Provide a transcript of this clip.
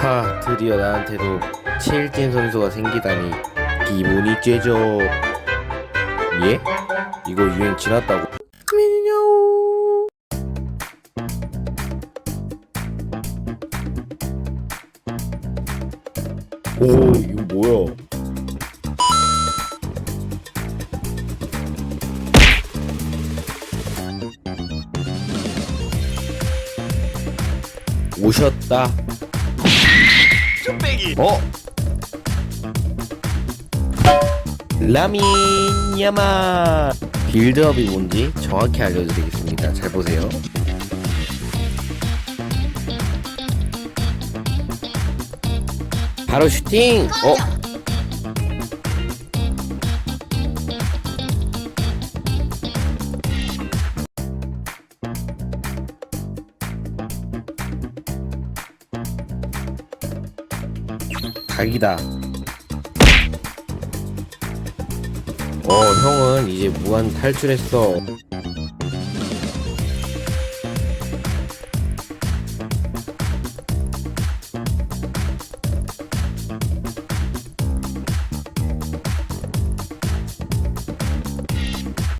하 드디어 나한테도 체일진 선수가 생기다니 기분이 째죠 예? 이거 유행 지났다고. 미냐오 오 이거 뭐야? 오셨다 어? 라민 야마 빌드업이 뭔지 정확히 알려드리겠습니다 잘 보세요 바로 슈팅 어? 각이다. 어 형은 이제 무한 탈출했어